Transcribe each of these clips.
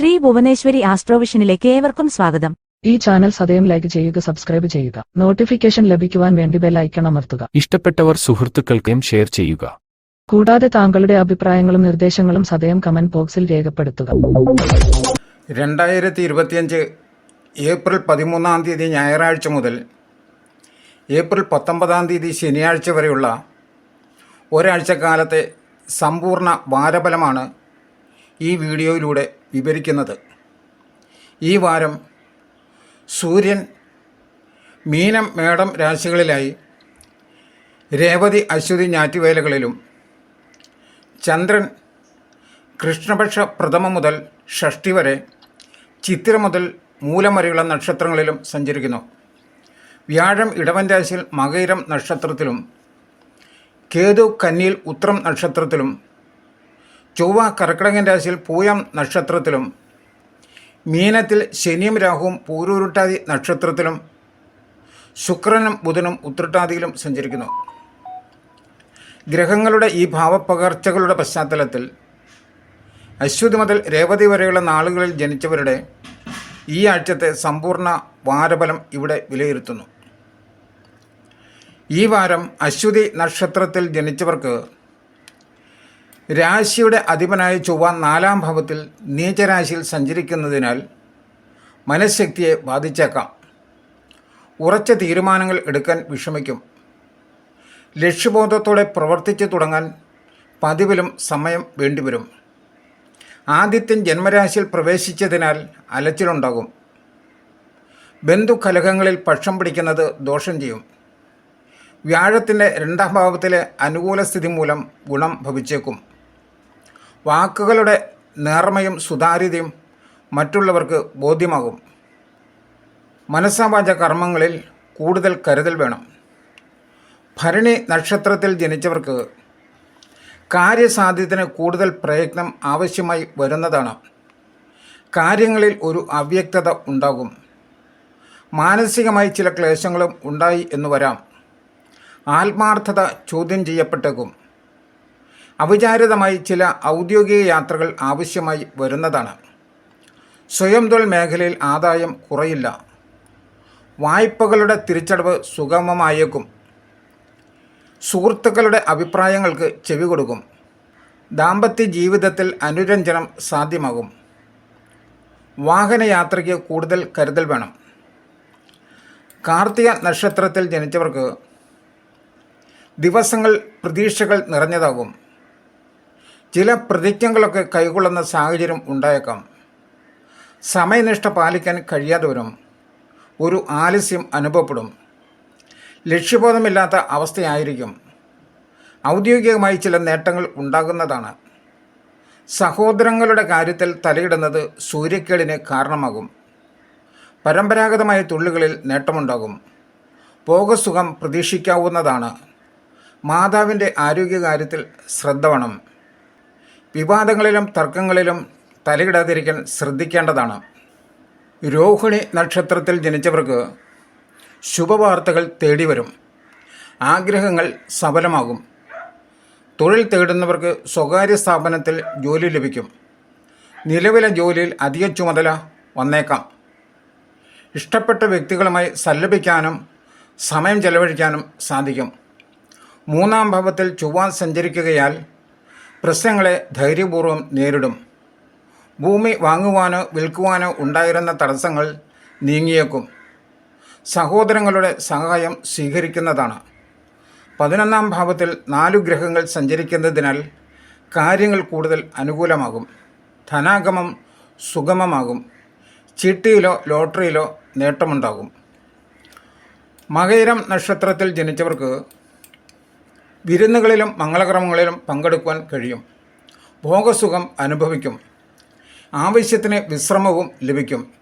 ശ്രീ ഭുവനേശ്വരി ആസ്ട്രോവിഷനിലേക്ക് ഏവർക്കും സ്വാഗതം. ഈ ചാനൽ സദയം ലൈക്ക് ചെയ്യുക സബ്സ്ക്രൈബ് ചെയ്യുക. നോട്ടിഫിക്കേഷൻ ലഭിക്കുവാൻ വേണ്ടി ബെൽ ഐക്കൺ അമർത്തുക. ഇഷ്ടപ്പെട്ടവർ സുഹൃത്തുക്കൾക്കും ഷെയർ ചെയ്യുക. കൂടാതെ താങ്കളുടെ അഭിപ്രായങ്ങളും നിർദ്ദേശങ്ങളും സദയം കമന്റ് ബോക്സിൽ രേഖപ്പെടുത്തുക. രണ്ടായിരത്തി ഇരുപത്തിയഞ്ച് ഏപ്രിൽ പതിമൂന്നാം തീയതി ഞായറാഴ്ച മുതൽ ഏപ്രിൽ പത്തൊമ്പതാം തീയതി ശനിയാഴ്ച വരെയുള്ള ഒരാഴ്ചക്കാലത്തെ സമ്പൂർണ വാരഫലമാണ് ഈ വീഡിയോയിലൂടെ വിവരിക്കുന്നത്. ഈ വാരം സൂര്യൻ മീനം മേടം രാശികളിലായി രേവതി അശ്വതി ഞാറ്റുവേലകളിലും ചന്ദ്രൻ കൃഷ്ണപക്ഷ പ്രഥമ മുതൽ ഷഷ്ടി വരെ ചിത്ര മുതൽ മൂലം വരെയുള്ള നക്ഷത്രങ്ങളിലും സഞ്ചരിക്കുന്നു. വ്യാഴം ഇടവൻ രാശിയിൽ മകയിരം നക്ഷത്രത്തിലും കേതു കന്നിയിൽ ഉത്രം നക്ഷത്രത്തിലും ചൊവ്വ കർക്കിടകൻ രാശിയിൽ പൂയം നക്ഷത്രത്തിലും മീനത്തിൽ ശനിയും രാഹുവും പൂരൂരുട്ടാതി നക്ഷത്രത്തിലും ശുക്രനും ബുധനും ഉത്രട്ടാതിയിലും സഞ്ചരിക്കുന്നു. ഗ്രഹങ്ങളുടെ ഈ ഭാവപ്പകർച്ചകളുടെ പശ്ചാത്തലത്തിൽ അശ്വതി മുതൽ രേവതി വരെയുള്ള നാളുകളിൽ ജനിച്ചവരുടെ ഈ ആഴ്ചത്തെ സമ്പൂർണ വാരഫലം ഇവിടെ വിലയിരുത്തുന്നു. ഈ വാരം അശ്വതി നക്ഷത്രത്തിൽ ജനിച്ചവർക്ക് രാശിയുടെ അധിപനായ ചൊവ്വ നാലാം ഭാവത്തിൽ നീചരാശിയിൽ സഞ്ചരിക്കുന്നതിനാൽ മനഃശക്തിയെ ബാധിച്ചേക്കാം. ഉറച്ച തീരുമാനങ്ങൾ എടുക്കാൻ വിഷമിക്കും. ലക്ഷ്യബോധത്തോടെ പ്രവർത്തിച്ചു തുടങ്ങാൻ പതിവിലും സമയം വേണ്ടിവരും. ആദിത്യൻ ജന്മരാശിയിൽ പ്രവേശിച്ചതിനാൽ അലച്ചിലുണ്ടാകും. ബന്ധുകലഹങ്ങളിൽ പക്ഷം പിടിക്കുന്നത് ദോഷം ചെയ്യും. വ്യാഴത്തിന്റെ രണ്ടാം ഭാവത്തിലെ അനുകൂല സ്ഥിതി മൂലം ഗുണം ഭവിച്ചേക്കും. വാക്കുകളുടെ നേർമയും സുതാര്യതയും മറ്റുള്ളവർക്ക് ബോധ്യമാകും. മനസ്സാവാച കർമ്മങ്ങളിൽ കൂടുതൽ കരുതൽ വേണം. ഭരണി നക്ഷത്രത്തിൽ ജനിച്ചവർക്ക് കാര്യസാധ്യത്തിന് കൂടുതൽ പ്രയത്നം ആവശ്യമായി വരുന്നതാണ്. കാര്യങ്ങളിൽ ഒരു അവ്യക്തത ഉണ്ടാകും. മാനസികമായി ചില ക്ലേശങ്ങളും ഉണ്ടായി എന്ന് വരാം. ആത്മാർത്ഥത ചോദ്യം ചെയ്യപ്പെട്ടേക്കും. അവിചാരിതമായി ചില ഔദ്യോഗിക യാത്രകൾ ആവശ്യമായി വരുന്നതാണ്. സ്വയം തൊഴിൽ മേഖലയിൽ ആദായം കുറയില്ല. വായ്പകളുടെ തിരിച്ചടവ് സുഗമമായേക്കും. സുഹൃത്തുക്കളുടെ അഭിപ്രായങ്ങൾക്ക് ചെവി കൊടുക്കും. ദാമ്പത്യ ജീവിതത്തിൽ അനുരഞ്ജനം സാധ്യമാകും. വാഹനയാത്രയ്ക്ക് കൂടുതൽ കരുതൽ വേണം. കാർത്തിക നക്ഷത്രത്തിൽ ജനിച്ചവർക്ക് ദിവസങ്ങൾ പ്രതീക്ഷകൾ നിറഞ്ഞതാകും. ചില പ്രതിജ്ഞകളൊക്കെ കൈകൊള്ളുന്ന സാഹചര്യം ഉണ്ടായേക്കാം. സമയനിഷ്ഠ പാലിക്കാൻ കഴിയാതെ വരും ഒരു ആലസ്യം അനുഭവപ്പെടും. ലക്ഷ്യബോധമില്ലാത്ത അവസ്ഥയായിരിക്കും. ഔദ്യോഗികമായി ചില നേട്ടങ്ങൾ ഉണ്ടാകുന്നതാണ്. സഹോദരങ്ങളുടെ കാര്യത്തിൽ തലയിടുന്നത് സൂര്യക്കേടിന് കാരണമാകും. പരമ്പരാഗതമായ തുള്ളികളിൽ നേട്ടമുണ്ടാകും. പോകസുഖം പ്രതീക്ഷിക്കാവുന്നതാണ്. മാതാവിന്റെ ആരോഗ്യകാര്യത്തിൽ ശ്രദ്ധ വേണം. വിവാദങ്ങളിലും തർക്കങ്ങളിലും തലയിടാതിരിക്കാൻ ശ്രദ്ധിക്കേണ്ടതാണ്. രോഹിണി നക്ഷത്രത്തിൽ ജനിച്ചവർക്ക് ശുഭവാർത്തകൾ തേടി വരും ആഗ്രഹങ്ങൾ സഫലമാകും. തൊഴിൽ തേടുന്നവർക്ക് സ്വകാര്യ സ്ഥാപനത്തിൽ ജോലി ലഭിക്കും. നിലവിലെ ജോലിയിൽ അധിക ചുമതല വന്നേക്കാം. ഇഷ്ടപ്പെട്ട വ്യക്തികളുമായി സല്ലപിക്കാനും സമയം ചെലവഴിക്കാനും സാധിക്കും. മൂന്നാം ഭാവത്തിൽ ചൊവ്വ സഞ്ചരിക്കുകയാൽ പ്രശ്നങ്ങളെ ധൈര്യപൂർവം നേരിടും. ഭൂമി വാങ്ങുവാനോ വിൽക്കുവാനോ ഉണ്ടായിരുന്ന തടസ്സങ്ങൾ നീങ്ങിയേക്കും. സഹോദരങ്ങളുടെ സഹായം സ്വീകരിക്കുന്നതാണ്. പതിനൊന്നാം ഭാവത്തിൽ നാലു ഗ്രഹങ്ങൾ സഞ്ചരിക്കുന്നതിനാൽ കാര്യങ്ങൾ കൂടുതൽ അനുകൂലമാകും. ധനാഗമം സുഗമമാകും. ചിട്ടിയിലോ ലോട്ടറിയിലോ നേട്ടമുണ്ടാകും. മകയിരം നക്ഷത്രത്തിൽ ജനിച്ചവർക്ക് വിരുന്നുകളിലും മംഗളകർമ്മങ്ങളിലും പങ്കെടുക്കുവാൻ കഴിയും. ഭോഗസുഖം അനുഭവിക്കും. ആവശ്യത്തിന് വിശ്രമവും ലഭിക്കും.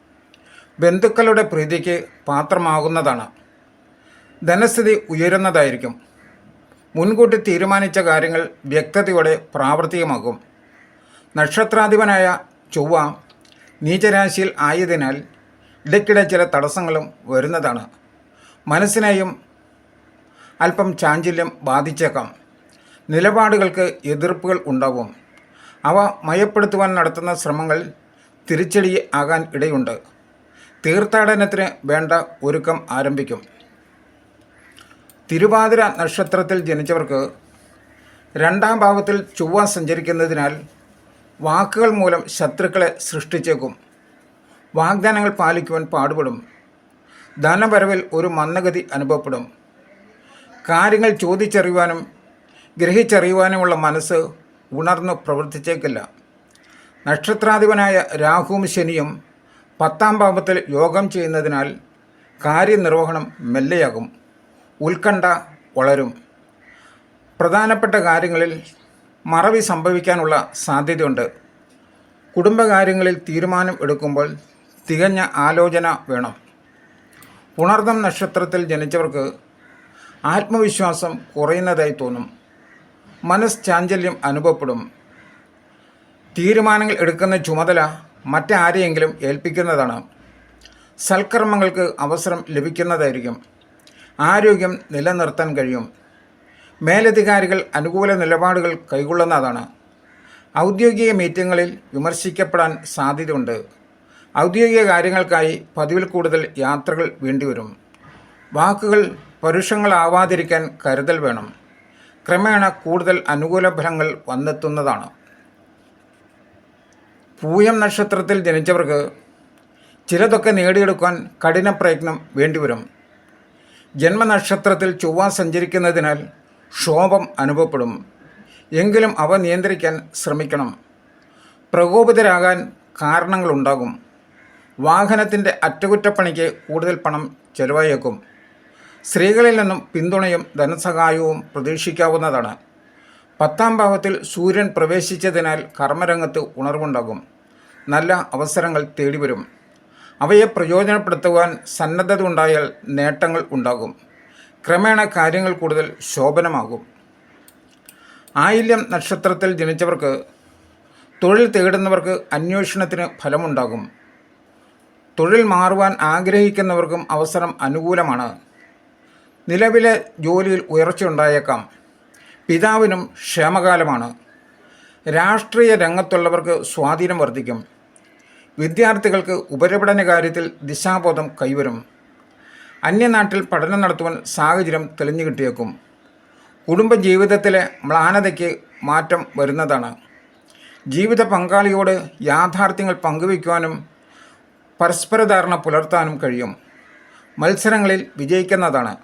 ബന്ധുക്കളുടെ പ്രീതിക്ക് പാത്രമാകുന്നതാണ്. ധനസ്ഥിതി ഉയരുന്നതായിരിക്കും. മുൻകൂട്ടി തീരുമാനിച്ച കാര്യങ്ങൾ വ്യക്തതയോടെ പ്രാവർത്തികമാകും. നക്ഷത്രാധിപനായ ചൊവ്വ നീചരാശിയിൽ ആയതിനാൽ ഇടയ്ക്കിടെ ചില തടസ്സങ്ങളും വരുന്നതാണ്. മനസ്സിനെയും അല്പം ചാഞ്ചല്യം ബാധിച്ചേക്കാം. നിലപാടുകൾക്ക് എതിർപ്പുകൾ ഉണ്ടാവും. അവ മയപ്പെടുത്തുവാൻ നടത്തുന്ന ശ്രമങ്ങൾ തിരിച്ചടി ആകാൻ ഇടയുണ്ട്. തീർത്ഥാടനത്തിന് വേണ്ട ഒരുക്കം ആരംഭിക്കും. തിരുവാതിര നക്ഷത്രത്തിൽ ജനിച്ചവർക്ക് രണ്ടാം ഭാവത്തിൽ ചൊവ്വ സഞ്ചരിക്കുന്നതിനാൽ വാക്കുകൾ മൂലം ശത്രുക്കളെ സൃഷ്ടിച്ചേക്കും. വാഗ്ദാനങ്ങൾ പാലിക്കുവാൻ പാടുപെടും. ധനവരവിൽ ഒരു മന്ദഗതി അനുഭവപ്പെടും. കാര്യങ്ങൾ ചോദിച്ചറിയുവാനും ഗ്രഹിച്ചറിയുവാനുമുള്ള മനസ്സ് ഉണർന്നു പ്രവർത്തിച്ചേക്കില്ല. നക്ഷത്രാധിപനായ രാഹുവും ശനിയും പത്താം ഭാവത്തിൽ യോഗം ചെയ്യുന്നതിനാൽ കാര്യനിർവഹണം മെല്ലെയാകും. ഉത്കണ്ഠ വളരും. പ്രധാനപ്പെട്ട കാര്യങ്ങളിൽ മറവി സംഭവിക്കാനുള്ള സാധ്യതയുണ്ട്. കുടുംബകാര്യങ്ങളിൽ തീരുമാനം എടുക്കുമ്പോൾ തികഞ്ഞ ആലോചന വേണം. പുണർദം നക്ഷത്രത്തിൽ ജനിച്ചവർക്ക് ആത്മവിശ്വാസം കുറയുന്നതായി തോന്നും. മനഃശാഞ്ചല്യം അനുഭവപ്പെടും. തീരുമാനങ്ങൾ എടുക്കുന്ന ചുമതല മറ്റാരെയെങ്കിലും ഏൽപ്പിക്കുന്നതാണ്. സൽക്കർമ്മങ്ങൾക്ക് അവസരം ലഭിക്കുന്നതായിരിക്കും. ആരോഗ്യം നിലനിർത്താൻ കഴിയും. മേലധികാരികൾ അനുകൂല നിലപാടുകൾ കൈക്കൊള്ളുന്നതാണ് ഔദ്യോഗിക മീറ്റിങ്ങുകളിൽ വിമർശിക്കപ്പെടാൻ സാധ്യതയുണ്ട്. ഔദ്യോഗിക കാര്യങ്ങൾക്കായി പതിവിൽ കൂടുതൽ യാത്രകൾ വേണ്ടിവരും. വാക്കുകൾ പരുഷങ്ങളാവാതിരിക്കാൻ കരുതൽ വേണം. ക്രമേണ കൂടുതൽ അനുകൂല ഫലങ്ങൾ വന്നെത്തുന്നതാണ്. പൂയം നക്ഷത്രത്തിൽ ജനിച്ചവർക്ക് ചിലതൊക്കെ നേടിയെടുക്കാൻ കഠിന പ്രയത്നം വേണ്ടിവരും. ജന്മനക്ഷത്രത്തിൽ ചൊവ്വ സഞ്ചരിക്കുന്നതിനാൽ ക്ഷോഭം അനുഭവപ്പെടും. എങ്കിലും അവ നിയന്ത്രിക്കാൻ ശ്രമിക്കണം. പ്രകോപിതരാകാൻ കാരണങ്ങളുണ്ടാകും. വാഹനത്തിന്റെ അറ്റകുറ്റപ്പണിക്ക് കൂടുതൽ പണം ചെലവായേക്കും സ്ത്രീകളിൽ നിന്നും പിന്തുണയും ധനസഹായവും പ്രതീക്ഷിക്കാവുന്നതാണ്. പത്താം ഭാവത്തിൽ സൂര്യൻ പ്രവേശിച്ചതിനാൽ കർമ്മരംഗത്ത് ഉണർവുണ്ടാകും. നല്ല അവസരങ്ങൾ തേടിവരും. അവയെ പ്രയോജനപ്പെടുത്തുവാൻ സന്നദ്ധത ഉണ്ടായാൽ നേട്ടങ്ങൾ ഉണ്ടാകും. ക്രമേണ കാര്യങ്ങൾ കൂടുതൽ ശോഭനമാകും. ആയില്യം നക്ഷത്രത്തിൽ ജനിച്ചവർക്ക് തൊഴിൽ തേടുന്നവർക്ക് അന്വേഷണത്തിന് ഫലമുണ്ടാകും. തൊഴിൽ മാറുവാൻ ആഗ്രഹിക്കുന്നവർക്കും അവസരം അനുകൂലമാണ്. നിലവിലെ ജോലിയിൽ ഉയർച്ചയുണ്ടായേക്കാം പിതാവിനും ക്ഷേമകാലമാണ്. രാഷ്ട്രീയ രംഗത്തുള്ളവർക്ക് സ്വാധീനം വർദ്ധിക്കും. വിദ്യാർത്ഥികൾക്ക് ഉപരിപഠന കാര്യത്തിൽ ദിശാബോധം കൈവരും. അന്യനാട്ടിൽ പഠനം നടത്തുവാൻ സാഹചര്യം തെളിഞ്ഞു കിട്ടിയേക്കും. കുടുംബജീവിതത്തിലെ മ്ലാനതയ്ക്ക് മാറ്റം വരുന്നതാണ്. ജീവിത പങ്കാളിയോട് യാഥാർത്ഥ്യങ്ങൾ പങ്കുവയ്ക്കുവാനും പരസ്പരധാരണ പുലർത്താനും കഴിയും. മത്സരങ്ങളിൽ വിജയിക്കുന്നതാണ്.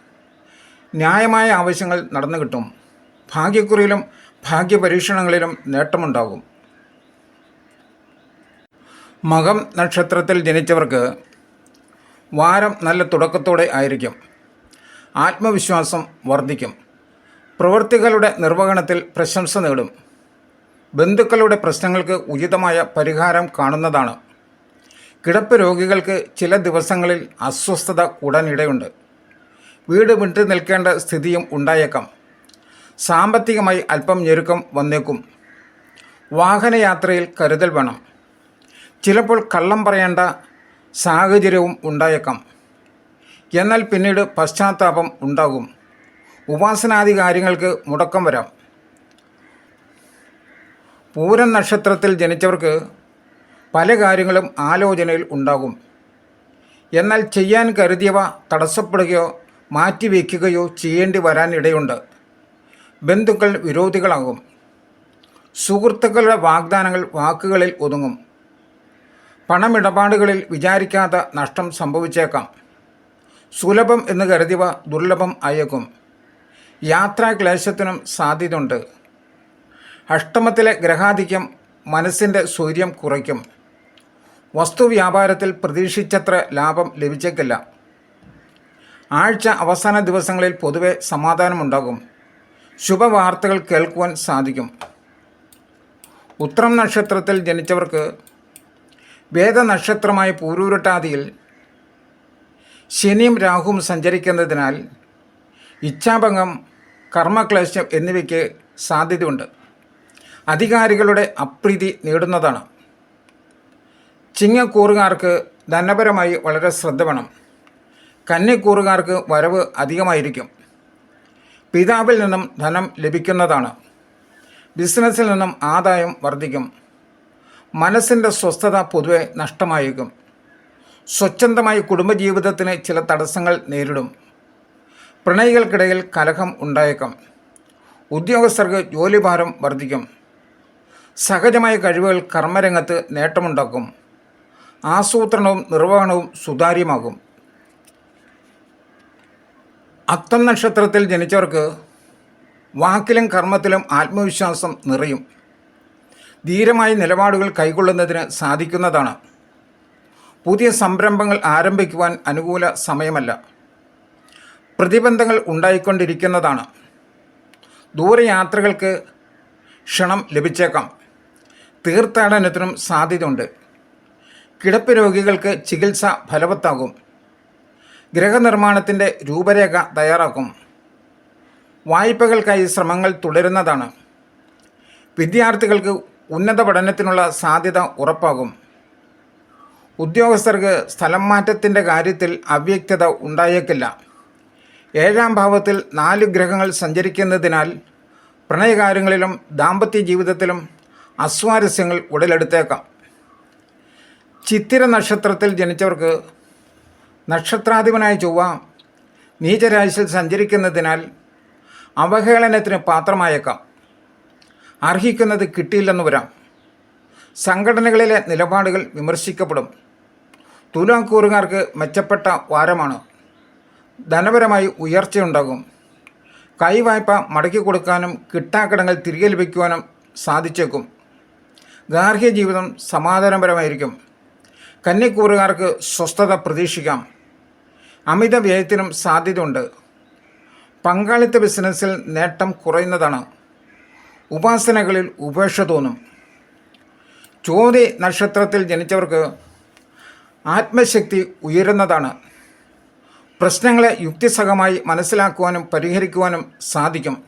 ന്യായമായ ആവശ്യങ്ങൾ നടന്നു കിട്ടും. ഭാഗ്യക്കുറിയിലും ഭാഗ്യപരീക്ഷണങ്ങളിലും നേട്ടമുണ്ടാകും. മകം നക്ഷത്രത്തിൽ ജനിച്ചവർക്ക് വാരം നല്ല തുടക്കത്തോടെ ആയിരിക്കും. ആത്മവിശ്വാസം വർദ്ധിക്കും. പ്രവൃത്തികളുടെ നിർവഹണത്തിൽ പ്രശംസ നേടും. ബന്ധുക്കളുടെ പ്രശ്നങ്ങൾക്ക് ഉചിതമായ പരിഹാരം കാണുന്നതാണ്. കിടപ്പ് രോഗികൾക്ക് ചില ദിവസങ്ങളിൽ അസ്വസ്ഥത കൂടാനിടയുണ്ട് വീട് വിട്ടു നിൽക്കേണ്ട സ്ഥിതിയും ഉണ്ടായേക്കാം. സാമ്പത്തികമായി അല്പം ഞെരുക്കം വന്നേക്കും. വാഹനയാത്രയിൽ കരുതൽ വേണം. ചിലപ്പോൾ കള്ളം പറയേണ്ട സാഹചര്യവും ഉണ്ടായേക്കാം. എന്നാൽ പിന്നീട് പശ്ചാത്താപം ഉണ്ടാകും. ഉപാസനാദി കാര്യങ്ങൾക്ക് മുടക്കം വരാം. പൂരം നക്ഷത്രത്തിൽ ജനിച്ചവർക്ക് പല കാര്യങ്ങളും ആലോചനയിൽ ഉണ്ടാകും. എന്നാൽ ചെയ്യാൻ കരുതിയവ തടസ്സപ്പെടുകയോ മാറ്റിവെക്കുകയോ ചെയ്യേണ്ടി വരാനിടയുണ്ട്. ബന്ധുക്കൾ വിരോധികളാകും. സുഹൃത്തുക്കളുടെ വാഗ്ദാനങ്ങൾ വാക്കുകളിൽ ഒതുങ്ങും. പണമിടപാടുകളിൽ വിചാരിക്കാത്ത നഷ്ടം സംഭവിച്ചേക്കാം. സുലഭം എന്ന് കരുതിവ ദുർലഭം ആയേക്കും. യാത്രാക്ലേശത്തിനും സാധ്യതയുണ്ട്. അഷ്ടമത്തിലെ ഗ്രഹാധിക്യം മനസ്സിന്റെ സൂര്യം കുറയ്ക്കും. വസ്തുവ്യാപാരത്തിൽ പ്രതീക്ഷിച്ചത്ര ലാഭം ലഭിച്ചേക്കില്ല. ആഴ്ച അവസാന ദിവസങ്ങളിൽ പൊതുവെ സമാധാനമുണ്ടാകും. ശുഭവാർത്തകൾ കേൾക്കുവാൻ സാധിക്കും. ഉത്രം നക്ഷത്രത്തിൽ ജനിച്ചവർക്ക് വേദനക്ഷത്രമായ പൂരൂരട്ടാതിയിൽ ശനിയും രാഹുവും സഞ്ചരിക്കുന്നതിനാൽ ഇച്ഛാഭംഗം കർമ്മക്ലേശം എന്നിവയ്ക്ക് സാധ്യതയുണ്ട്. അധികാരികളുടെ അപ്രീതി നേടുന്നതാണ്. ചിങ്ങക്കൂറുകാർക്ക് ധനപരമായി വളരെ ശ്രദ്ധ വേണം. കന്നിക്കൂറുകാർക്ക് വരവ് അധികമായിരിക്കും. പിതാവിൽ നിന്നും ധനം ലഭിക്കുന്നതാണ്. ബിസിനസ്സിൽ നിന്നും ആദായം വർദ്ധിക്കും. മനസ്സിന്റെ സ്വസ്ഥത പൊതുവെ നഷ്ടമായേക്കും. സ്വച്ഛന്തമായി കുടുംബജീവിതത്തിന് ചില തടസ്സങ്ങൾ നേരിടും. പ്രണയികൾക്കിടയിൽ കലഹം ഉണ്ടായേക്കാം. ഉദ്യോഗസ്ഥർക്ക് ജോലിഭാരം വർദ്ധിക്കും. സഹജമായ കഴിവുകൾ കർമ്മരംഗത്ത് നേട്ടമുണ്ടാക്കും. ആസൂത്രണവും നിർവഹണവും സുതാര്യമാകും. അത്തം നക്ഷത്രത്തിൽ ജനിച്ചവർക്ക് വാക്കിലും കർമ്മത്തിലും ആത്മവിശ്വാസം നിറയും. ധീരമായ നിലപാടുകൾ കൈക്കൊള്ളുന്നതിന് സാധിക്കുന്നതാണ്. പുതിയ സംരംഭങ്ങൾ ആരംഭിക്കുവാൻ അനുകൂല സമയമല്ല. പ്രതിബന്ധങ്ങൾ ഉണ്ടായിക്കൊണ്ടിരിക്കുന്നതാണ്. ദൂരയാത്രകൾക്ക് ക്ഷണം ലഭിച്ചേക്കാം. തീർത്ഥാടനത്തിനും സാധ്യതയുണ്ട്. കിടപ്പ് രോഗികൾക്ക് ചികിത്സ ഫലവത്താകും. ഗൃഹനിർമ്മാണത്തിന്റെ രൂപരേഖ തയ്യാറാക്കും. വായ്പകൾക്കായി ശ്രമങ്ങൾ തുടരുന്നതാണ്. വിദ്യാർത്ഥികൾക്ക് ഉന്നത പഠനത്തിനുള്ള സാധ്യത ഉറപ്പാകും. ഉദ്യോഗസ്ഥർക്ക് സ്ഥലം മാറ്റത്തിന്റെ കാര്യത്തിൽ അവ്യക്തത ഉണ്ടായേക്കില്ല. ഏഴാം ഭാവത്തിൽ നാല് ഗ്രഹങ്ങൾ സഞ്ചരിക്കുന്നതിനാൽ പ്രണയകാര്യങ്ങളിലും ദാമ്പത്യ ജീവിതത്തിലും അസ്വാരസ്യങ്ങൾ ഉടലെടുത്തേക്കാം. ചിത്തിര നക്ഷത്രത്തിൽ ജനിച്ചവർക്ക് നക്ഷത്രാധിപനായ ചൊവ്വ നീചരാശിയിൽ സഞ്ചരിക്കുന്നതിനാൽ അവഹേളനത്തിന് പാത്രമായേക്കാം. അർഹിക്കുന്നത് കിട്ടിയില്ലെന്ന് വരാം. സംഘടനകളിലെ നിലപാടുകൾ വിമർശിക്കപ്പെടും. തുലാക്കൂറുകാർക്ക് മെച്ചപ്പെട്ട വാരമാണ്. ധനപരമായി ഉയർച്ചയുണ്ടാകും. കൈവായ്പ മടക്കി കൊടുക്കാനും കിട്ടാക്കടങ്ങൾ തിരികെ ലഭിക്കുവാനും സാധിച്ചേക്കും. ഗാർഹിക ജീവിതം സമാധാനപരമായിരിക്കും. കന്നിക്കൂറുകാർക്ക് സ്വസ്ഥത പ്രതീക്ഷിക്കാം. അമിത വ്യയത്തിനും സാധ്യതയുണ്ട്. പങ്കാളിത്ത ബിസിനസ്സിൽ നേട്ടം കുറയുന്നതാണ്. ഉപാസനകളിൽ ഉപേക്ഷ തോന്നും. ചോതി നക്ഷത്രത്തിൽ ജനിച്ചവർക്ക് ആത്മശക്തി ഉയരുന്നതാണ്. പ്രശ്നങ്ങളെ യുക്തിസഹമായി മനസ്സിലാക്കുവാനും പരിഹരിക്കുവാനും സാധിക്കും.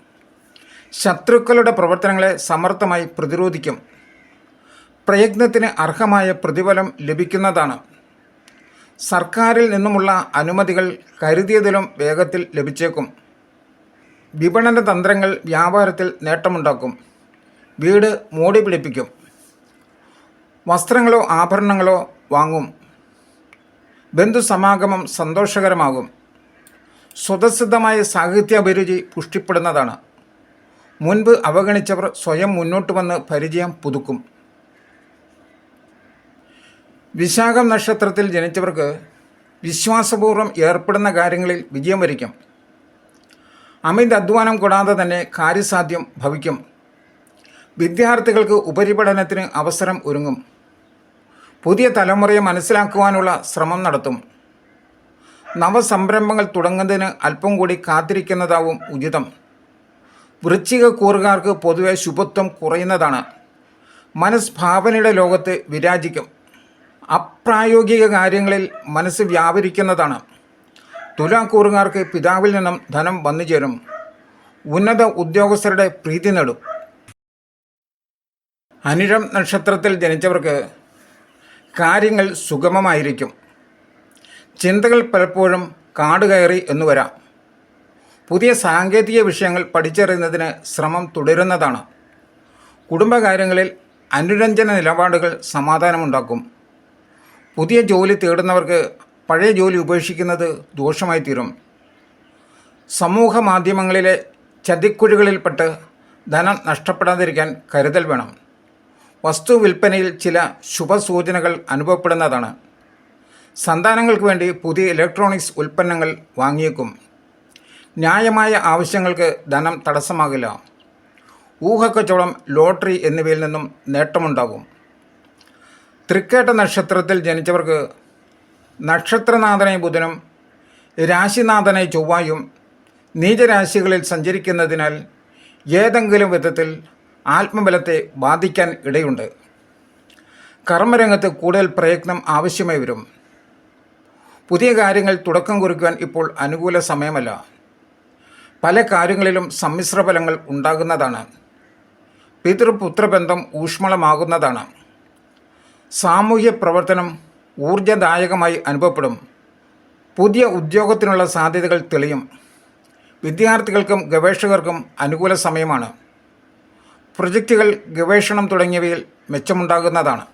ശത്രുക്കളുടെ പ്രവർത്തനങ്ങളെ സമർത്ഥമായി പ്രതിരോധിക്കും. പ്രയത്നത്തിന് അർഹമായ പ്രതിഫലം ലഭിക്കുന്നതാണ്. സർക്കാരിൽ നിന്നുമുള്ള അനുമതികൾ കരുതിയതിലും വേഗത്തിൽ ലഭിച്ചേക്കും. വിപണന തന്ത്രങ്ങൾ വ്യാപാരത്തിൽ നേട്ടമുണ്ടാക്കും. വീട് മൂടി പിടിപ്പിക്കും. വസ്ത്രങ്ങളോ ആഭരണങ്ങളോ വാങ്ങും. ബന്ധുസമാഗമം സന്തോഷകരമാകും. സ്വതസിദ്ധമായ സാഹിത്യാഭിരുചി പുഷ്ടിപ്പെടുന്നതാണ്. മുൻപ് അവഗണിച്ചവർ സ്വയം മുന്നോട്ട് വന്ന് പരിചയം പുതുക്കും. വിശാഖം നക്ഷത്രത്തിൽ ജനിച്ചവർക്ക് വിശ്വാസപൂർവം ഏർപ്പെടുന്ന കാര്യങ്ങളിൽ വിജയം വരിക്കും. അമിത അധ്വാനം കൂടാതെ തന്നെ കാര്യസാധ്യം ഭവിക്കും. വിദ്യാർത്ഥികൾക്ക് ഉപരിപഠനത്തിന് അവസരം ഒരുങ്ങും. പുതിയ തലമുറയെ മനസ്സിലാക്കുവാനുള്ള ശ്രമം നടത്തും. നവസംരംഭങ്ങൾ തുടങ്ങുന്നതിന് അല്പം കൂടി കാത്തിരിക്കുന്നതാവും ഉചിതം. വൃശ്ചിക കൂറുകാർക്ക് പൊതുവെ ശുഭത്വം കുറയുന്നതാണ്. മനസ്ഭാവനയുടെ ലോകത്ത് വിരാജിക്കും. അപ്രായോഗിക കാര്യങ്ങളിൽ മനസ്സ് വ്യാപരിക്കുന്നതാണ്. തുലാക്കൂറുകാർക്ക് പിതാവിൽ നിന്നും ധനം വന്നു ചേരും. ഉന്നത ഉദ്യോഗസ്ഥരുടെ പ്രീതി നേടും. അനിഴം നക്ഷത്രത്തിൽ ജനിച്ചവർക്ക് കാര്യങ്ങൾ സുഗമമായിരിക്കും. ചിന്തകൾ പലപ്പോഴും കാടുകയറി എന്ന് വരാം. പുതിയ സാങ്കേതിക വിഷയങ്ങൾ പഠിച്ചറിയുന്നതിന് ശ്രമം തുടരുന്നതാണ്. കുടുംബകാര്യങ്ങളിൽ അനുരഞ്ജന നിലപാടുകൾ സമാധാനമുണ്ടാക്കും. പുതിയ ജോലി തേടുന്നവർക്ക് പഴയ ജോലി ഉപേക്ഷിക്കുന്നത് ദോഷമായി തീരും. സമൂഹ മാധ്യമങ്ങളിലെ ചതിക്കുഴികളിൽപ്പെട്ട് ധനം നഷ്ടപ്പെടാതിരിക്കാൻ കരുതൽ വേണം. വസ്തു വിൽപ്പനയിൽ ചില ശുഭസൂചനകൾ അനുഭവപ്പെടുന്നതാണ്. സന്താനങ്ങൾക്ക് വേണ്ടി പുതിയ ഇലക്ട്രോണിക്സ് ഉൽപ്പന്നങ്ങൾ വാങ്ങിയേക്കും. ന്യായമായ ആവശ്യങ്ങൾക്ക് ധനം തടസ്സമാകില്ല. ഊഹക്കച്ചവടം ലോട്ടറി എന്നിവയിൽ നിന്നും നേട്ടമുണ്ടാകും. തൃക്കേട്ട നക്ഷത്രത്തിൽ ജനിച്ചവർക്ക് നക്ഷത്രനാഥനെ ബുധനും രാശിനാഥനെ ചൊവ്വായും നീചരാശികളിൽ സഞ്ചരിക്കുന്നതിനാൽ ഏതെങ്കിലും വിധത്തിൽ ആത്മബലത്തെ ബാധിക്കാൻ ഇടയുണ്ട്. കർമ്മരംഗത്ത് കൂടുതൽ പ്രയത്നം ആവശ്യമായി വരും. പുതിയ കാര്യങ്ങൾ തുടക്കം കുറിക്കുവാൻ ഇപ്പോൾ അനുകൂല സമയമല്ല. പല കാര്യങ്ങളിലും സമ്മിശ്ര ഫലങ്ങൾ ഉണ്ടാകുന്നതാണ് പിതൃപുത്രബന്ധം ഊഷ്മളമാകുന്നതാണ്. സാമൂഹ്യ പ്രവർത്തനം ഊർജദായകമായി അനുഭവപ്പെടും. പുതിയ ഉദ്യോഗത്തിനുള്ള സാധ്യതകൾ തെളിയും. വിദ്യാർത്ഥികൾക്കും ഗവേഷകർക്കും അനുകൂല സമയമാണ്. പ്രൊജക്റ്റുകൾ ഗവേഷണം തുടങ്ങിയവയിൽ മെച്ചമുണ്ടാകുന്നതാണ്.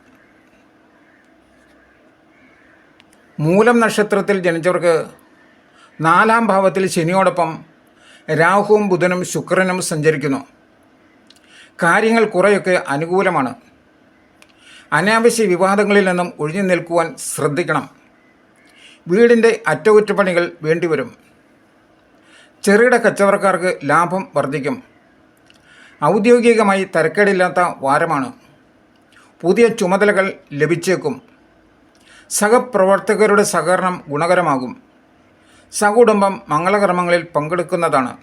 മൂലം നക്ഷത്രത്തിൽ ജനിച്ചവർക്ക് നാലാം ഭാവത്തിൽ ശനിയോടൊപ്പം രാഹുവും ബുധനും ശുക്രനും സഞ്ചരിക്കുന്നു. കാര്യങ്ങൾ കുറേയൊക്കെ അനുകൂലമാണ്. അനാവശ്യ വിവാദങ്ങളിൽ നിന്നും ഒഴിഞ്ഞു നിൽക്കുവാൻ ശ്രദ്ധിക്കണം. വീടിന്റെ അറ്റകുറ്റപ്പണികൾ വേണ്ടിവരും. ചെറുകിട കച്ചവടക്കാർക്ക് ലാഭം വർദ്ധിക്കും. ഔദ്യോഗികമായി തരക്കേടില്ലാത്ത വാരമാണ്. പുതിയ ചുമതലകൾ ലഭിച്ചേക്കും. സഹപ്രവർത്തകരുടെ സഹകരണം ഗുണകരമാകും. സകുടുംബം മംഗളകർമ്മങ്ങളിൽ പങ്കെടുക്കുന്നതാണ്.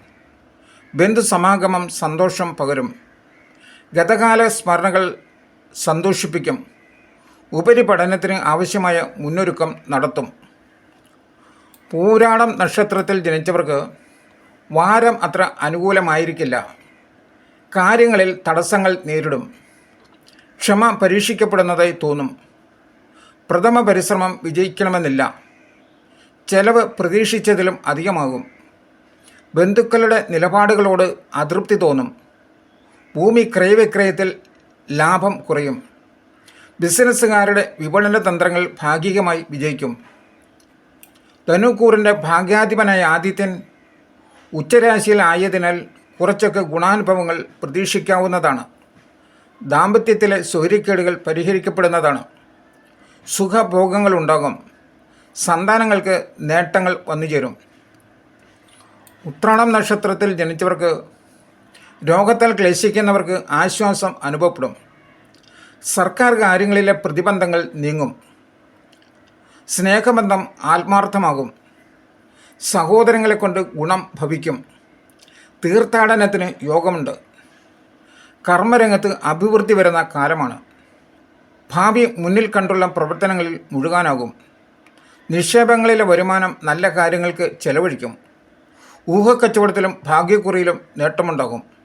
ബന്ധുസമാഗമം സന്തോഷം പകരും. ഗതകാല സ്മരണകൾ സന്തോഷിപ്പിക്കും. ഉപരിപഠനത്തിന് ആവശ്യമായ മുന്നൊരുക്കം നടത്തും. പൂരാടം നക്ഷത്രത്തിൽ ജനിച്ചവർക്ക് വാരം അത്ര അനുകൂലമായിരിക്കില്ല. കാര്യങ്ങളിൽ തടസ്സങ്ങൾ നേരിടും. ക്ഷമ പരീക്ഷിക്കപ്പെടുന്നതായി തോന്നും. പ്രഥമ പരിശ്രമം വിജയിക്കണമെന്നില്ല. ചെലവ് പ്രതീക്ഷിച്ചതിലും അധികമാകും. ബന്ധുക്കളുടെ നിലപാടുകളോട് അതൃപ്തി തോന്നും. ഭൂമി ക്രയവിക്രയത്തിൽ ലാഭം കുറയും. ബിസിനസ്സുകാരുടെ വിപണന തന്ത്രങ്ങൾ ഭാഗികമായി വിജയിക്കും. ധനുക്കൂറിന്റെ ഭാഗ്യാധിപനായ ആദിത്യൻ ഉച്ചരാശിയിലായതിനാൽ കുറച്ചൊക്കെ ഗുണാനുഭവങ്ങൾ പ്രതീക്ഷിക്കാവുന്നതാണ്. ദാമ്പത്യത്തിലെ സൗര്യക്കേടുകൾ പരിഹരിക്കപ്പെടുന്നതാണ്. സുഖഭോഗങ്ങളുണ്ടാകും സന്താനങ്ങൾക്ക് നേട്ടങ്ങൾ വന്നുചേരും. ഉത്രാടം നക്ഷത്രത്തിൽ ജനിച്ചവർക്ക് രോഗത്താൽ ക്ലേശിക്കുന്നവർക്ക് ആശ്വാസം അനുഭവപ്പെടും. സർക്കാർ കാര്യങ്ങളിലെ പ്രതിബന്ധങ്ങൾ നീങ്ങും. സ്നേഹബന്ധം ആത്മാർത്ഥമാകും. സഹോദരങ്ങളെ കൊണ്ട് ഗുണം ഭവിക്കും. തീർത്ഥാടനത്തിന് യോഗമുണ്ട്. കർമ്മരംഗത്ത് അഭിവൃദ്ധി വരുന്ന കാലമാണ്. ഭാവി മുന്നിൽ കണ്ടുള്ള പ്രവർത്തനങ്ങളിൽ മുഴുകാനാകും. നിക്ഷേപങ്ങളിലെ വരുമാനം നല്ല കാര്യങ്ങൾക്ക് ചെലവഴിക്കും. ഊഹക്കച്ചവടത്തിലും ഭാഗ്യക്കുറിയിലും നേട്ടമുണ്ടാകും.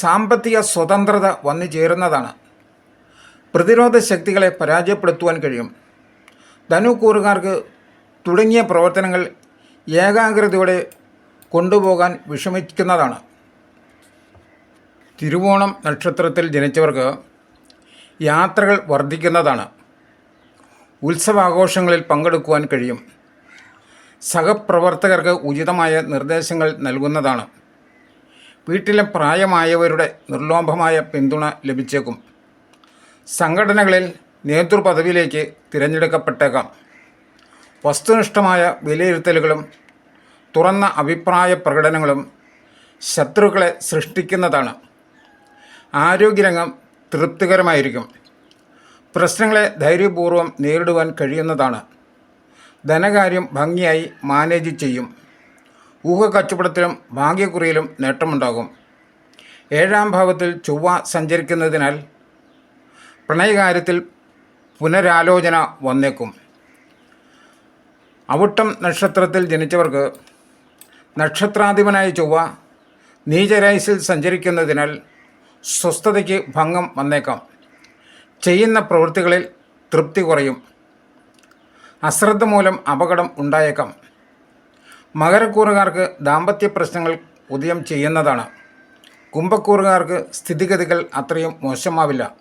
സാമ്പത്തിക സ്വതന്ത്രത വന്നു ചേരുന്നതാണ്. പ്രതിരോധ ശക്തികളെ പരാജയപ്പെടുത്തുവാൻ കഴിയും. ധനുക്കൂറുകാർക്ക് തുടങ്ങിയ പ്രവർത്തനങ്ങൾ ഏകാഗ്രതയോടെ കൊണ്ടുപോകാൻ വിഷമിക്കുന്നതാണ്. തിരുവോണം നക്ഷത്രത്തിൽ ജനിച്ചവർക്ക് യാത്രകൾ വർദ്ധിക്കുന്നതാണ്. ഉത്സവാഘോഷങ്ങളിൽ പങ്കെടുക്കുവാൻ കഴിയും. സഹപ്രവർത്തകർക്ക് ഉചിതമായ നിർദ്ദേശങ്ങൾ നൽകുന്നതാണ്. വീട്ടിലെ പ്രായമായവരുടെ നിർലോഭമായ പിന്തുണ ലഭിച്ചേക്കും. സംഘടനകളിൽ നേതൃപദവിയിലേക്ക് തിരഞ്ഞെടുക്കപ്പെട്ടേക്കാം. വസ്തുനിഷ്ഠമായ വിലയിരുത്തലുകളും തുറന്ന അഭിപ്രായ പ്രകടനങ്ങളും ശത്രുക്കളെ സൃഷ്ടിക്കുന്നതാണ്. ആരോഗ്യരംഗം തൃപ്തികരമായിരിക്കും. പ്രശ്നങ്ങളെ ധൈര്യപൂർവം നേരിടുവാൻ കഴിയുന്നതാണ്. ധനകാര്യം ഭംഗിയായി മാനേജ് ചെയ്യും. ഊഹക്കച്ചവടത്തിലും ഭാഗ്യക്കുറിയിലും നേട്ടമുണ്ടാകും. ഏഴാം ഭാവത്തിൽ ചൊവ്വ സഞ്ചരിക്കുന്നതിനാൽ പ്രണയകാര്യത്തിൽ പുനരാലോചന വന്നേക്കും. അവിട്ടം നക്ഷത്രത്തിൽ ജനിച്ചവർക്ക് നക്ഷത്രാധിപനായ ചൊവ്വ നീചരായുസിൽ സഞ്ചരിക്കുന്നതിനാൽ സ്വസ്ഥതയ്ക്ക് ഭംഗം വന്നേക്കാം. ചെയ്യുന്ന പ്രവൃത്തികളിൽ തൃപ്തി കുറയും. അശ്രദ്ധ മൂലം അപകടം ഉണ്ടായേക്കാം. മകരക്കൂറുകാർക്ക് ദാമ്പത്യ പ്രശ്നങ്ങൾ ഉദയം ചെയ്യുന്നതാണ്. കുംഭക്കൂറുകാർക്ക് സ്ഥിതിഗതികൾ അത്രയും മോശമാവില്ല.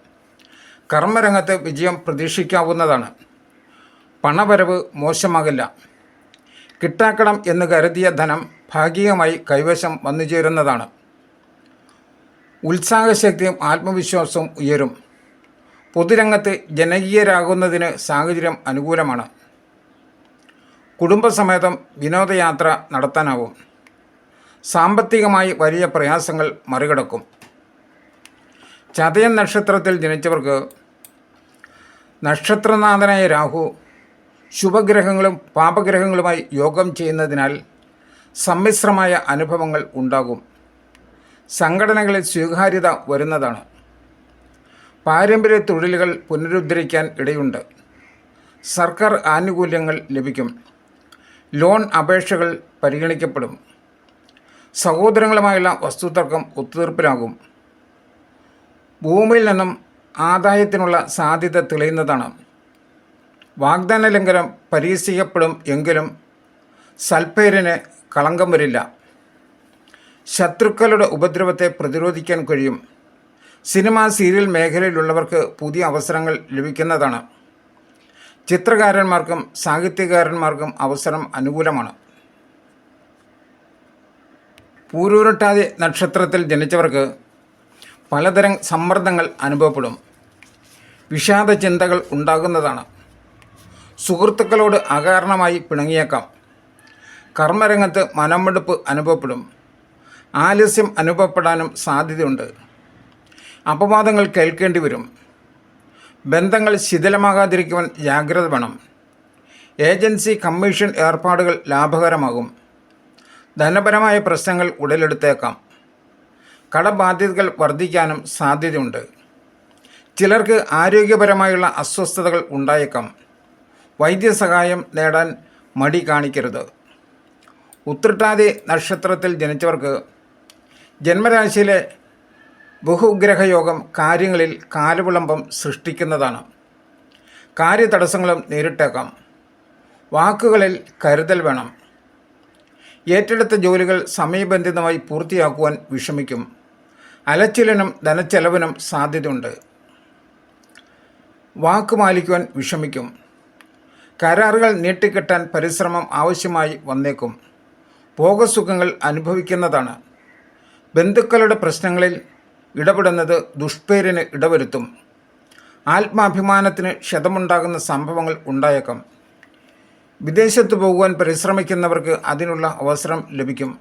കർമ്മരംഗത്ത് വിജയം പ്രതീക്ഷിക്കാവുന്നതാണ്. പണവരവ് മോശമാകില്ല. കിട്ടാക്കണം എന്ന് കരുതിയ ധനം ഭാഗികമായി കൈവശം വന്നു ചേരുന്നതാണ്. ഉത്സാഹശക്തിയും ആത്മവിശ്വാസവും ഉയരും. പൊതുരംഗത്ത് ജനകീയരാകുന്നതിന് സാഹചര്യം അനുകൂലമാണ്. കുടുംബസമേതം വിനോദയാത്ര നടത്താനാവും. സാമ്പത്തികമായി വലിയ പ്രയാസങ്ങൾ മറികടക്കും. ചതയൻ നക്ഷത്രത്തിൽ ജനിച്ചവർക്ക് നക്ഷത്രനാഥനായ രാഹു ശുഭഗ്രഹങ്ങളും പാപഗ്രഹങ്ങളുമായി യോഗം ചെയ്യുന്നതിനാൽ സമ്മിശ്രമായ അനുഭവങ്ങൾ ഉണ്ടാകും. സംഘടനകളിൽ സ്വീകാര്യത വരുന്നതാണ്. പാരമ്പര്യ തൊഴിലുകൾ പുനരുദ്ധരിക്കാൻ ഇടയുണ്ട്. സർക്കാർ ആനുകൂല്യങ്ങൾ ലഭിക്കും. ലോൺ അപേക്ഷകൾ പരിഗണിക്കപ്പെടും. സഹോദരങ്ങളുമായുള്ള വസ്തുതർക്കം ഒത്തുതീർപ്പിലാകും ഭൂമിയിൽ നിന്നും ആദായത്തിനുള്ള സാധ്യത തെളിയുന്നതാണ്. വാഗ്ദാന ലംഘനം പരീക്ഷിക്കപ്പെടും എങ്കിലും സൽപ്പേരിന് കളങ്കം വരില്ല. ശത്രുക്കളുടെ ഉപദ്രവത്തെ പ്രതിരോധിക്കാൻ കഴിയും. സിനിമ സീരിയൽ മേഖലയിലുള്ളവർക്ക് പുതിയ അവസരങ്ങൾ ലഭിക്കുന്നതാണ്. ചിത്രകാരന്മാർക്കും സാഹിത്യകാരന്മാർക്കും അവസരം അനുകൂലമാണ്. പൂരൂരട്ടാതി നക്ഷത്രത്തിൽ ജനിച്ചവർക്ക് പലതരം സമ്മർദ്ദങ്ങൾ അനുഭവപ്പെടും. വിഷാദ ചിന്തകൾ ഉണ്ടാകുന്നതാണ്. സുഹൃത്തുക്കളോട് അകാരണമായി പിണങ്ങിയേക്കാം. കർമ്മരംഗത്ത് മനമെടുപ്പ് അനുഭവപ്പെടും. ആലസ്യം അനുഭവപ്പെടാനും സാധ്യതയുണ്ട്. അപവാദങ്ങൾ കേൾക്കേണ്ടി വരും. ബന്ധങ്ങൾ ശിഥിലമാകാതിരിക്കുവാൻ ജാഗ്രത വേണം. ഏജൻസി കമ്മീഷൻ ഏർപ്പാടുകൾ ലാഭകരമാകും. ധനപരമായ പ്രശ്നങ്ങൾ ഉടലെടുത്തേക്കാം. കടബാധ്യതകൾ വർദ്ധിക്കാനും സാധ്യതയുണ്ട്. ചിലർക്ക് ആരോഗ്യപരമായുള്ള അസ്വസ്ഥതകൾ ഉണ്ടായേക്കാം. വൈദ്യസഹായം നേടാൻ മടി കാണിക്കരുത്. ഉത്രട്ടാതി നക്ഷത്രത്തിൽ ജനിച്ചവർക്ക് ജന്മരാശിയിലെ ബഹുഗ്രഹയോഗം കാര്യങ്ങളിൽ കാലവിളംബം സൃഷ്ടിക്കുന്നതാണ്. കാര്യതടസ്സങ്ങളും നേരിട്ടേക്കാം. വാക്കുകളിൽ കരുതൽ വേണം. ഏറ്റെടുത്ത ജോലികൾ സമയബന്ധിതമായി പൂർത്തിയാക്കുവാൻ വിഷമിക്കും. അലച്ചിലിനും ധനച്ചെലവിനും സാധ്യതയുണ്ട്. വാക്ക് പാലിക്കുവാൻ വിഷമിക്കും. കരാറുകൾ നീട്ടിക്കിട്ടാൻ പരിശ്രമം ആവശ്യമായി വന്നേക്കും. ഭോഗസുഖങ്ങൾ അനുഭവിക്കുന്നതാണ്. ബന്ധുക്കളുടെ പ്രശ്നങ്ങളിൽ ഇടപെടുന്നത് ദുഷ്പേരിന് ഇടവരുത്തും. ആത്മാഭിമാനത്തിന് ക്ഷതമുണ്ടാകുന്ന സംഭവങ്ങൾ ഉണ്ടായേക്കാം. വിദേശത്ത് പോകുവാൻ പരിശ്രമിക്കുന്നവർക്ക് അതിനുള്ള അവസരം ലഭിക്കും.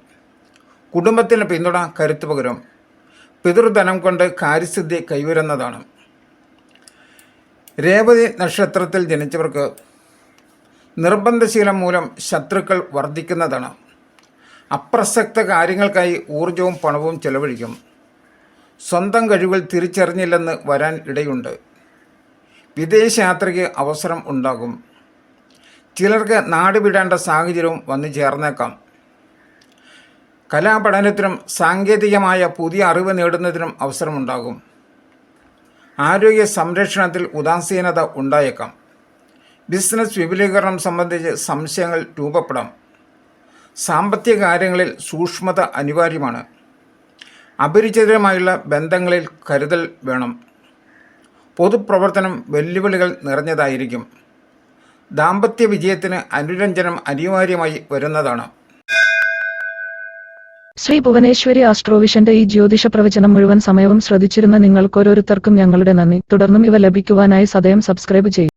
കുടുംബത്തിന് പിന്തുണ കരുത്തു പകരും. പിതൃധനം കൊണ്ട് കാര്യസിദ്ധി കൈവരുന്നതാണ്. രേവതി നക്ഷത്രത്തിൽ ജനിച്ചവർക്ക് നിർബന്ധശീലം മൂലം ശത്രുക്കൾ വർദ്ധിക്കുന്നതാണ്. അപ്രസക്ത കാര്യങ്ങൾക്കായി ഊർജവും പണവും ചെലവഴിക്കും. സ്വന്തം കഴിവുകൾ തിരിച്ചറിഞ്ഞില്ലെന്ന് വരാൻ ഇടയുണ്ട്. വിദേശയാത്രയ്ക്ക് അവസരം ഉണ്ടാകും. ചിലർക്ക് നാട് വിടേണ്ട സാഹചര്യവും വന്നു ചേർന്നേക്കാം. കലാപഠനത്തിനും സാങ്കേതികമായ പുതിയ അറിവ് നേടുന്നതിനും അവസരമുണ്ടാകും. ആരോഗ്യ സംരക്ഷണത്തിൽ ഉദാസീനത ഉണ്ടായേക്കാം. ബിസിനസ് വിപുലീകരണം സംബന്ധിച്ച് സംശയങ്ങൾ രൂപപ്പെടാം. സാമ്പത്തിക കാര്യങ്ങളിൽ സൂക്ഷ്മത അനിവാര്യമാണ്. അപരിചിതരുമായുള്ള ബന്ധങ്ങളിൽ കരുതൽ വേണം. പൊതുപ്രവർത്തനം വെല്ലുവിളികൾ നിറഞ്ഞതായിരിക്കും. ദാമ്പത്യ വിജയത്തിന് അനുരഞ്ജനം അനിവാര്യമായി വരുന്നതാണ്. ശ്രീ ഭുവനേശ്വരി ആസ്ട്രോവിഷന്റെ ഈ ജ്യോതിഷ പ്രവചനം മുഴുവൻ സമയവും ശ്രദ്ധിച്ചിരുന്ന നിങ്ങൾക്കോരോരുത്തർക്കും ഞങ്ങളുടെ നന്ദി. തുടർന്നും ഇവ ലഭിക്കുവാനായി സദയം സബ്സ്ക്രൈബ് ചെയ്യും.